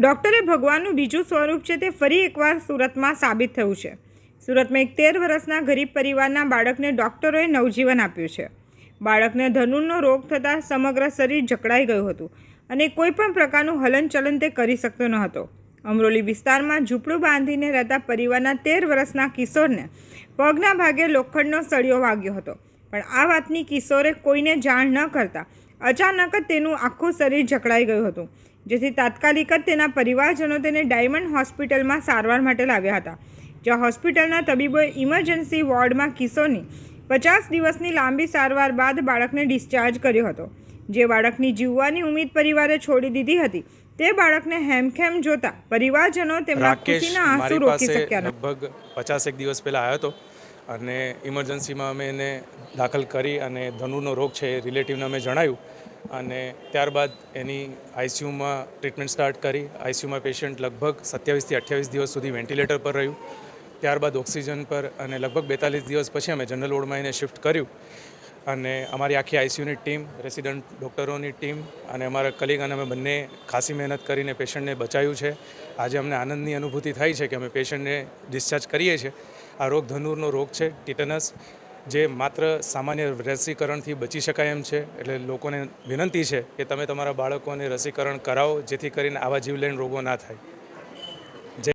ડૉક્ટરે ભગવાનનું બીજું સ્વરૂપ છે તે ફરી એકવાર સુરતમાં સાબિત થયું છે. સુરતમાં એક તેર વર્ષના ગરીબ પરિવારના બાળકને ડૉક્ટરોએ નવજીવન આપ્યું છે. બાળકને ધનુરનો રોગ થતાં સમગ્ર શરીર જકડાઈ ગયું હતું અને કોઈ પણ પ્રકારનું હલનચલન તે કરી શકતો ન હતો. અમરોલી વિસ્તારમાં ઝૂંપડું બાંધીને રહેતા પરિવારના તેર વર્ષના કિશોરને પગના ભાગે લોખંડનો સળિયો વાગ્યો હતો. પણ આ વાતની કિશોરે કોઈને જાણ ન કરતા અચાનક જ તેનું આખું શરીર જકડાઈ ગયું હતું. જેથી તાત્કાલિક જ તેના પરિવારજનો તેને ડાયમંડ હોસ્પિટલમાં સારવાર માટે લાવ્યા હતા. જ્યાં હોસ્પિટલના તબીબોએ ઇમરજન્સી વોર્ડમાં કિશોરની પચાસ દિવસની લાંબી સારવાર બાદ બાળકને ડિસ્ચાર્જ કર્યો હતો. જે બાળકની જીવવાની ઉમેદ પરિવારે છોડી દીધી હતી તે બાળકને હેમખેમ જોતા પરિવારજનો તેમના ખુશીના આંસુ રોકી શક્યા લગભગ પચાસ એક દિવસ પહેલાં આવ્યો હતો. અને ઇમરજન્સીમાં અમે એને દાખલ કરી અને ધનુનો રોગ છે એ રિલેટિવને અમે જણાવ્યું અને ત્યારબાદ એની આઈસીયુમાં ટ્રીટમેન્ટ સ્ટાર્ટ કરી. આઈસીયુમાં પેશન્ટ લગભગ સત્યાવીસથી અઠ્યાવીસ દિવસ સુધી વેન્ટિલેટર પર રહ્યું. ત્યારબાદ ઓક્સિજન પર અને લગભગ બેતાલીસ દિવસ પછી અમે જનરલ વોર્ડમાં એને શિફ્ટ કર્યું. અને અમારી આખી આઈસીયુની ટીમ, રેસિડન્ટ ડૉક્ટરોની ટીમ અને અમારા કલીગ અને અમે બંને ખાસી મહેનત કરીને પેશન્ટને બચાવ્યું છે. આજે અમને આનંદની અનુભૂતિ થાય છે કે અમે પેશન્ટને ડિસ્ચાર્જ કરીએ છીએ. આ રોગ ધનુરનો રોગ છે, ટીટનસ, જે માત્ર સામાન્ય રસીકરણથી બચી શકાય એમ છે. એટલે લોકોને વિનંતી છે કે તમે તમારા બાળકોને રસીકરણ કરાવો, જેથી કરીને આવા જીવલેણ રોગો ના થાય.